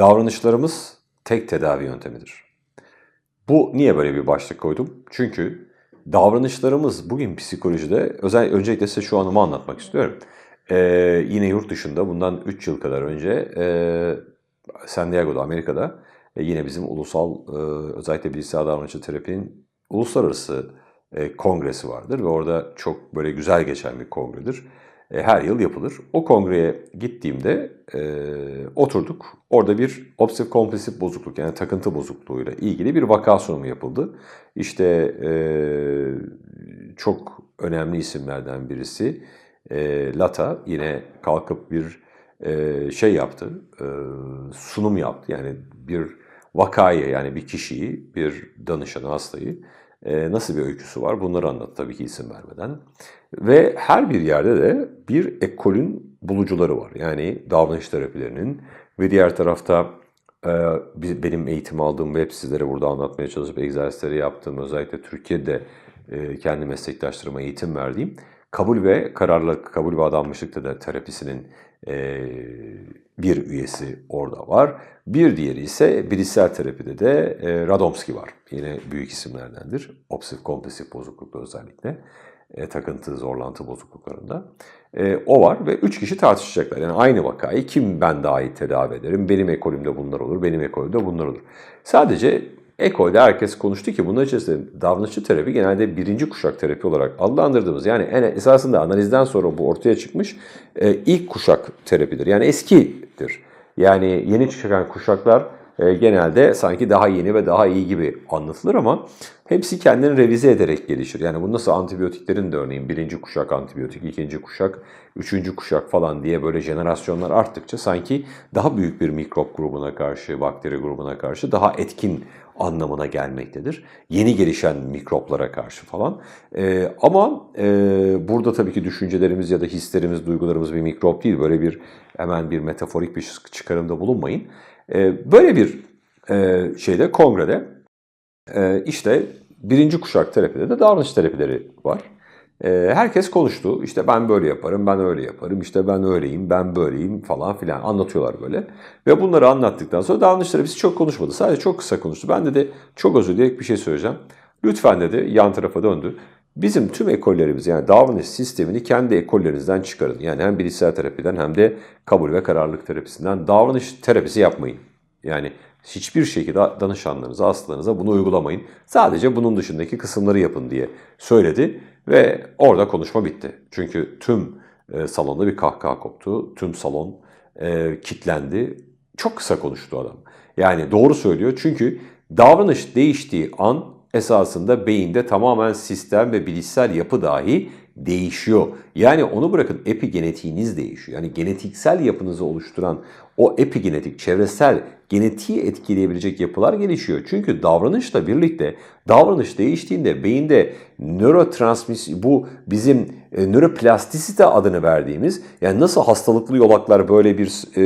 Davranışlarımız tek tedavi yöntemidir. Bu niye böyle bir başlık koydum? Çünkü davranışlarımız bugün psikolojide, özel, öncelikle size şu anımı anlatmak istiyorum. Ee, yine yurt dışında bundan 3 yıl kadar önce e, San Diego'da, Amerika'da e, yine bizim ulusal, e, özellikle bilgisayar davranışçı terapinin uluslararası e, kongresi vardır ve orada çok böyle güzel geçen bir kongredir. E, her yıl yapılır. O kongreye gittiğimde e, oturduk. Orada bir obsesif kompulsif bozukluk yani takıntı bozukluğuyla ilgili bir vaka sunumu yapıldı. İşte e, çok önemli isimlerden birisi e, Lata yine kalkıp bir e, şey yaptı, e, sunum yaptı. Yani bir vakayı yani bir kişiyi, bir danışanı, hastayı nasıl bir öyküsü var bunları anlattı tabii ki isim vermeden. Ve her bir yerde de bir ekolün bulucuları var. Yani davranış terapilerinin ve diğer tarafta e, benim eğitim aldığım web sizlere burada anlatmaya çalışıp egzersizleri yaptığım özellikle Türkiye'de e, kendi meslektaşlarıma eğitim verdiğim kabul ve kararlılık, kabul ve adanmışlık da terapisinin bir üyesi orada var. Bir diğeri ise bilişsel terapide de e, Radomski var. Yine büyük isimlerdendir. Obsesif kompulsif bozuklukta özellikle. E, takıntı, zorlantı bozukluklarında. E, o var ve üç kişi tartışacaklar. Yani aynı vakayı kim ben daha iyi tedavi ederim? Benim ekolümde bunlar olur, benim ekolümde bunlar olur. Sadece ekolde herkes konuştu ki bunlar içerisinde davranışçı terapi genelde birinci kuşak terapi olarak adlandırdığımız yani en esasında analizden sonra bu ortaya çıkmış e, ilk kuşak terapidir. Yani eskidir. Yani yeni çıkan kuşaklar e, genelde sanki daha yeni ve daha iyi gibi anlatılır ama hepsi kendini revize ederek gelişir. Yani bu nasıl antibiyotiklerin de örneğin birinci kuşak antibiyotik, ikinci kuşak, üçüncü kuşak falan diye böyle jenerasyonlar arttıkça sanki daha büyük bir mikrop grubuna karşı, bakteri grubuna karşı daha etkin anlamına gelmektedir. Yeni gelişen mikroplara karşı falan. E, ama e, burada tabii ki düşüncelerimiz ya da hislerimiz, duygularımız bir mikrop değil. Böyle bir hemen bir metaforik bir çıkarımda bulunmayın. E, böyle bir e, şeyde kongrede e, işte birinci kuşak terapide de davranış terapileri var. E, herkes konuştu. İşte ben böyle yaparım, ben öyle yaparım, işte ben öyleyim, ben böyleyim falan filan anlatıyorlar böyle. Ve bunları anlattıktan sonra davranış terapisi çok konuşmadı. Sadece çok kısa konuştu. Ben de, de çok özür dileyerek bir şey söyleyeceğim. Lütfen dedi yan tarafa döndü. Bizim tüm ekollerimiz yani davranış sistemini kendi ekollerinizden çıkarın. Yani hem bilişsel terapiden hem de kabul ve kararlılık terapisinden davranış terapisi yapmayın. Yani hiçbir şekilde danışanlarınıza, hastalarınıza bunu uygulamayın. Sadece bunun dışındaki kısımları yapın diye söyledi ve orada konuşma bitti. Çünkü tüm e, salonda bir kahkaha koptu. Tüm salon e, kitlendi. Çok kısa konuştu adam. Yani doğru söylüyor çünkü davranış değiştiği an esasında beyinde tamamen sistem ve bilişsel yapı dahi değişiyor. Yani onu bırakın epigenetiğiniz değişiyor. Yani genetiksel yapınızı oluşturan o epigenetik, çevresel, genetiği etkileyebilecek yapılar gelişiyor. Çünkü davranışla birlikte davranış değiştiğinde beyinde nörotransmis bu bizim e, nöroplastisite adını verdiğimiz yani nasıl hastalıklı yolaklar böyle bir e,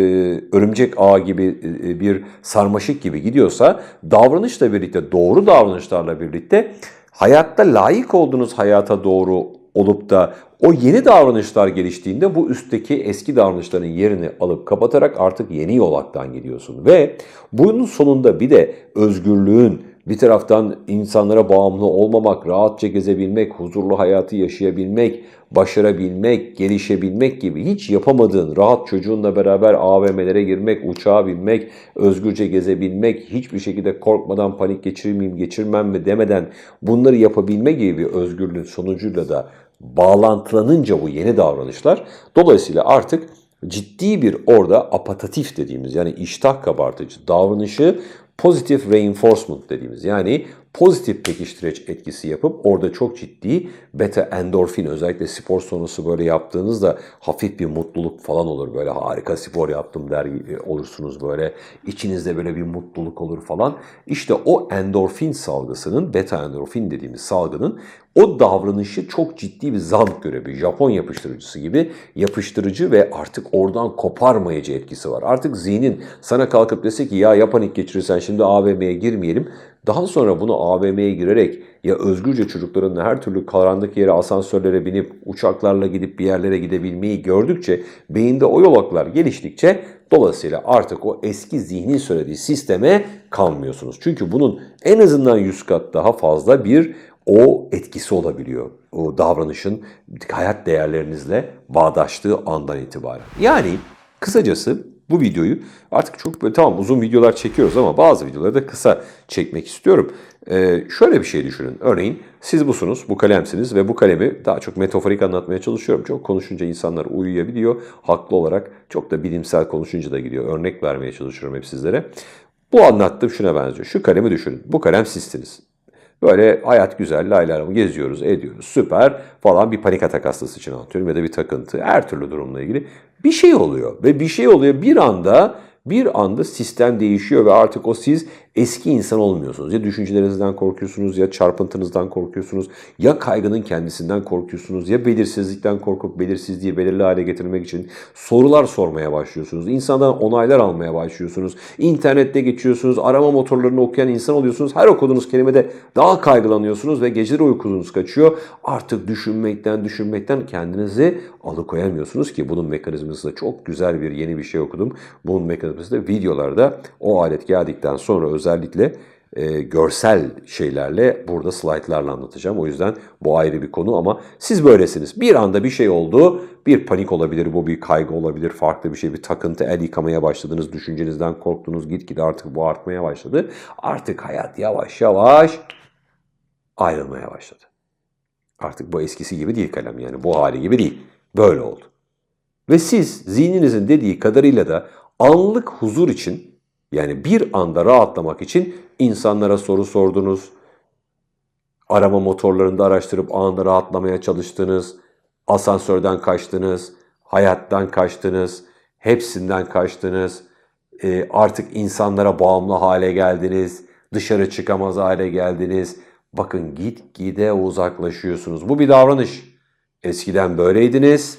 örümcek ağı gibi e, bir sarmaşık gibi gidiyorsa davranışla birlikte doğru davranışlarla birlikte hayatta layık olduğunuz hayata doğru olup da o yeni davranışlar geliştiğinde bu üstteki eski davranışların yerini alıp kapatarak artık yeni yolaktan gidiyorsun. Ve bunun sonunda bir de özgürlüğün, bir taraftan insanlara bağımlı olmamak, rahatça gezebilmek, huzurlu hayatı yaşayabilmek, başarabilmek, gelişebilmek gibi hiç yapamadığın, rahat çocuğunla beraber AVM'lere girmek, uçağa binmek, özgürce gezebilmek, hiçbir şekilde korkmadan panik geçirmeyeyim, geçirmem mi demeden bunları yapabilme gibi bir özgürlüğün sonucuyla da bağlantılanınca bu yeni davranışlar dolayısıyla artık ciddi bir orada apatatif dediğimiz yani iştah kabartıcı davranışı pozitif reinforcement dediğimiz yani pozitif pekiştireç etkisi yapıp orada çok ciddi beta endorfin özellikle spor sonrası böyle yaptığınızda hafif bir mutluluk falan olur. Böyle harika spor yaptım der olursunuz böyle. içinizde böyle bir mutluluk olur falan. İşte o endorfin salgısının beta endorfin dediğimiz salgının o davranışı çok ciddi bir zant görevi, Japon yapıştırıcısı gibi yapıştırıcı ve artık oradan koparmayıcı etkisi var. Artık zihnin sana kalkıp dese ki ya ya panik geçirirsen şimdi AVM'ye girmeyelim. Daha sonra bunu AVM'ye girerek ya özgürce çocukların her türlü karanlık yere asansörlere binip uçaklarla gidip bir yerlere gidebilmeyi gördükçe beyinde o yolaklar geliştikçe Dolayısıyla artık o eski zihnin söylediği sisteme kalmıyorsunuz. Çünkü bunun en azından 100 kat daha fazla bir o etkisi olabiliyor. O davranışın hayat değerlerinizle bağdaştığı andan itibaren. Yani kısacası bu videoyu artık çok böyle tamam uzun videolar çekiyoruz ama bazı videoları da kısa çekmek istiyorum. Ee, şöyle bir şey düşünün. Örneğin siz busunuz, bu kalemsiniz ve bu kalemi daha çok metaforik anlatmaya çalışıyorum. Çok konuşunca insanlar uyuyabiliyor. Haklı olarak çok da bilimsel konuşunca da gidiyor. Örnek vermeye çalışıyorum hep sizlere. Bu anlattığım şuna benziyor. Şu kalemi düşünün. Bu kalem sizsiniz. Böyle hayat güzel, laylaramı geziyoruz, ediyoruz, süper falan bir panik atak hastası için anlatıyorum ya da bir takıntı, her türlü durumla ilgili bir şey oluyor. Ve bir şey oluyor bir anda, bir anda sistem değişiyor ve artık o siz eski insan olmuyorsunuz. Ya düşüncelerinizden korkuyorsunuz, ya çarpıntınızdan korkuyorsunuz, ya kaygının kendisinden korkuyorsunuz, ya belirsizlikten korkup belirsizliği belirli hale getirmek için sorular sormaya başlıyorsunuz. İnsandan onaylar almaya başlıyorsunuz. İnternette geçiyorsunuz, arama motorlarını okuyan insan oluyorsunuz. Her okuduğunuz kelimede daha kaygılanıyorsunuz ve geceleri uykunuz kaçıyor. Artık düşünmekten, düşünmekten kendinizi alıkoyamıyorsunuz ki bunun mekanizması da çok güzel bir yeni bir şey okudum. Bunun mekanizması da videolarda o alet geldikten sonra özellikle e, görsel şeylerle burada slaytlarla anlatacağım. O yüzden bu ayrı bir konu ama siz böylesiniz. Bir anda bir şey oldu, bir panik olabilir, bu bir kaygı olabilir, farklı bir şey, bir takıntı, el yıkamaya başladınız, düşüncenizden korktunuz, gitgide artık bu artmaya başladı. Artık hayat yavaş yavaş ayrılmaya başladı. Artık bu eskisi gibi değil kalem yani bu hali gibi değil. Böyle oldu. Ve siz zihninizin dediği kadarıyla da anlık huzur için yani bir anda rahatlamak için insanlara soru sordunuz. Arama motorlarında araştırıp anında rahatlamaya çalıştınız. Asansörden kaçtınız. Hayattan kaçtınız. Hepsinden kaçtınız. E, artık insanlara bağımlı hale geldiniz. Dışarı çıkamaz hale geldiniz. Bakın git gide uzaklaşıyorsunuz. Bu bir davranış. Eskiden böyleydiniz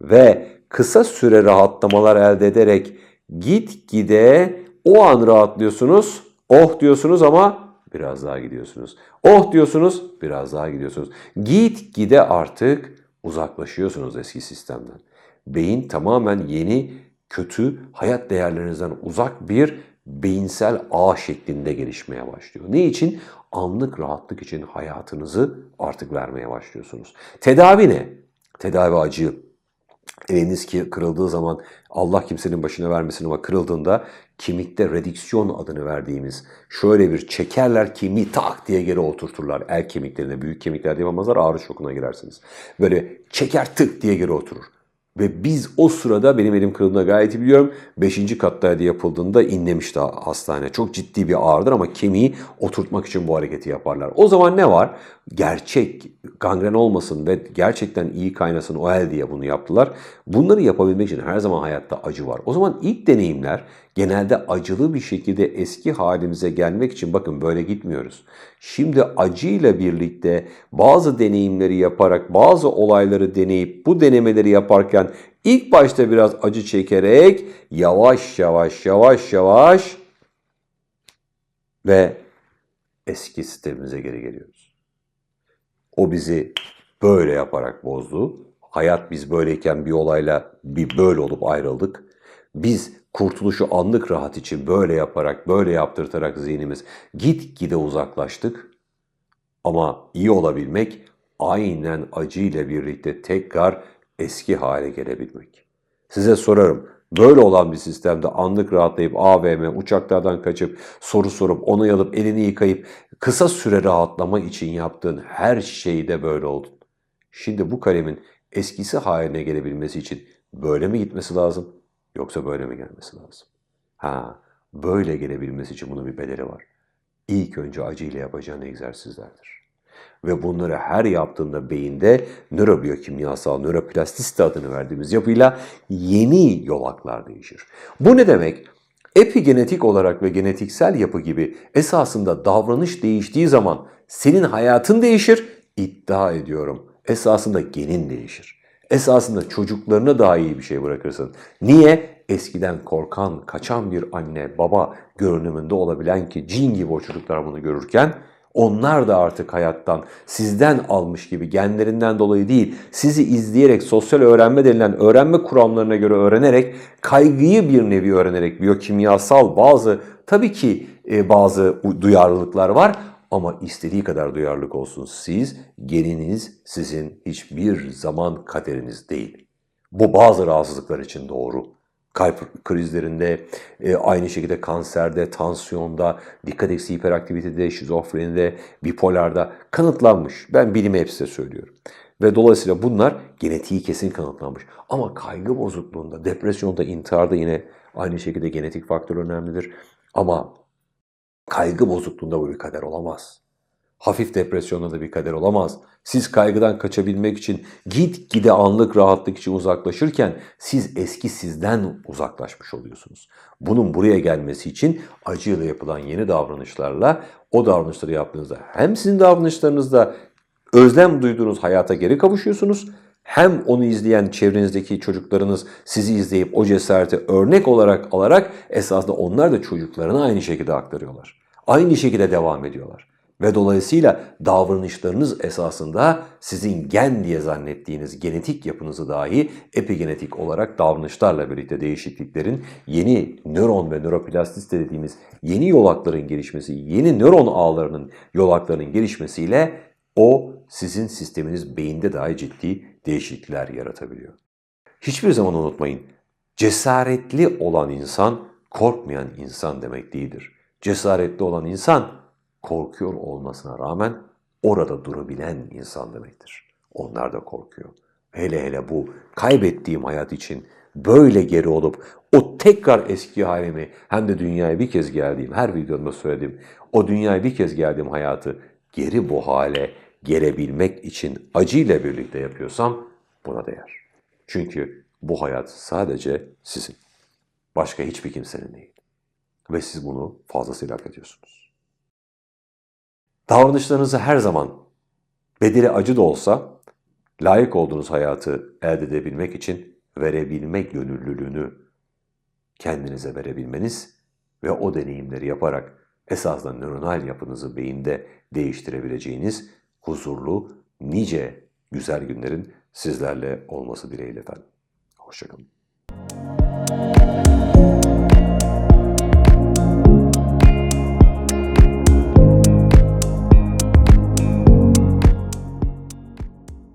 ve kısa süre rahatlamalar elde ederek git gide o an rahatlıyorsunuz. Oh diyorsunuz ama biraz daha gidiyorsunuz. Oh diyorsunuz biraz daha gidiyorsunuz. Git gide artık uzaklaşıyorsunuz eski sistemden. Beyin tamamen yeni kötü hayat değerlerinizden uzak bir beyinsel ağ şeklinde gelişmeye başlıyor. Ne için? Anlık rahatlık için hayatınızı artık vermeye başlıyorsunuz. Tedavi ne? Tedavi acı. Eliniz ki kırıldığı zaman Allah kimsenin başına vermesin ama kırıldığında kemikte redüksiyon adını verdiğimiz şöyle bir çekerler kemiği tak diye geri oturturlar. El kemiklerine büyük kemikler yapamazlar ağrı şokuna girersiniz. Böyle çeker tık diye geri oturur. Ve biz o sırada benim elim kırıldığında gayet iyi biliyorum. Beşinci kattaydı yapıldığında inlemişti hastane. Çok ciddi bir ağrıdır ama kemiği oturtmak için bu hareketi yaparlar. O zaman ne var? Gerçek gangren olmasın ve gerçekten iyi kaynasın o el diye bunu yaptılar. Bunları yapabilmek için her zaman hayatta acı var. O zaman ilk deneyimler genelde acılı bir şekilde eski halimize gelmek için bakın böyle gitmiyoruz. Şimdi acıyla birlikte bazı deneyimleri yaparak bazı olayları deneyip bu denemeleri yaparken ilk başta biraz acı çekerek yavaş yavaş yavaş yavaş ve eski sistemimize geri geliyoruz. O bizi böyle yaparak bozdu. Hayat biz böyleyken bir olayla bir böyle olup ayrıldık. Biz kurtuluşu anlık rahat için böyle yaparak, böyle yaptırtarak zihnimiz git gide uzaklaştık. Ama iyi olabilmek aynen acıyla birlikte tekrar eski hale gelebilmek. Size sorarım, böyle olan bir sistemde anlık rahatlayıp AVM, uçaklardan kaçıp, soru sorup, onay alıp, elini yıkayıp, kısa süre rahatlama için yaptığın her şeyde böyle oldun. Şimdi bu kalemin eskisi haline gelebilmesi için böyle mi gitmesi lazım? Yoksa böyle mi gelmesi lazım? Ha, böyle gelebilmesi için bunun bir bedeli var. İlk önce acıyla yapacağın egzersizlerdir. Ve bunları her yaptığında beyinde nörobiyokimyasal, nöroplastisite adını verdiğimiz yapıyla yeni yolaklar değişir. Bu ne demek? Epigenetik olarak ve genetiksel yapı gibi esasında davranış değiştiği zaman senin hayatın değişir, iddia ediyorum. Esasında genin değişir. Esasında çocuklarına daha iyi bir şey bırakırsın. Niye? Eskiden korkan, kaçan bir anne, baba görünümünde olabilen ki cin gibi o çocuklar bunu görürken Onlar da artık hayattan sizden almış gibi genlerinden dolayı değil, sizi izleyerek sosyal öğrenme denilen öğrenme kuramlarına göre öğrenerek, kaygıyı bir nevi öğrenerek biyokimyasal bazı tabii ki e, bazı duyarlılıklar var ama istediği kadar duyarlılık olsun siz, geniniz sizin hiçbir zaman kaderiniz değil. Bu bazı rahatsızlıklar için doğru. Kalp krizlerinde, e, aynı şekilde kanserde, tansiyonda, dikkat eksiği hiperaktivitede, şizofrenide, bipolarda kanıtlanmış. Ben bilimi hep size söylüyorum. Ve dolayısıyla bunlar genetiği kesin kanıtlanmış. Ama kaygı bozukluğunda, depresyonda, intiharda yine aynı şekilde genetik faktör önemlidir. Ama kaygı bozukluğunda bu bir kader olamaz. Hafif depresyonda da bir kader olamaz. Siz kaygıdan kaçabilmek için git gide anlık rahatlık için uzaklaşırken siz eski sizden uzaklaşmış oluyorsunuz. Bunun buraya gelmesi için acıyla yapılan yeni davranışlarla o davranışları yaptığınızda hem sizin davranışlarınızda özlem duyduğunuz hayata geri kavuşuyorsunuz hem onu izleyen çevrenizdeki çocuklarınız sizi izleyip o cesareti örnek olarak alarak esasında onlar da çocuklarına aynı şekilde aktarıyorlar. Aynı şekilde devam ediyorlar. Ve dolayısıyla davranışlarınız esasında sizin gen diye zannettiğiniz genetik yapınızı dahi epigenetik olarak davranışlarla birlikte değişikliklerin yeni nöron ve nöroplastisite dediğimiz yeni yolakların gelişmesi, yeni nöron ağlarının yolaklarının gelişmesiyle o sizin sisteminiz beyinde dahi ciddi değişiklikler yaratabiliyor. Hiçbir zaman unutmayın, cesaretli olan insan korkmayan insan demek değildir. Cesaretli olan insan korkuyor olmasına rağmen orada durabilen insan demektir. Onlar da korkuyor. Hele hele bu kaybettiğim hayat için böyle geri olup o tekrar eski halimi hem de dünyaya bir kez geldiğim, her videomda söyledim, o dünyaya bir kez geldiğim hayatı geri bu hale gelebilmek için acıyla birlikte yapıyorsam buna değer. Çünkü bu hayat sadece sizin. Başka hiçbir kimsenin değil. Ve siz bunu fazlasıyla hak ediyorsunuz. Davranışlarınızı her zaman bedeli acı da olsa layık olduğunuz hayatı elde edebilmek için verebilme gönüllülüğünü kendinize verebilmeniz ve o deneyimleri yaparak esasında nöronal yapınızı beyinde değiştirebileceğiniz huzurlu, nice güzel günlerin sizlerle olması dileğiyle efendim. Hoşçakalın. Müzik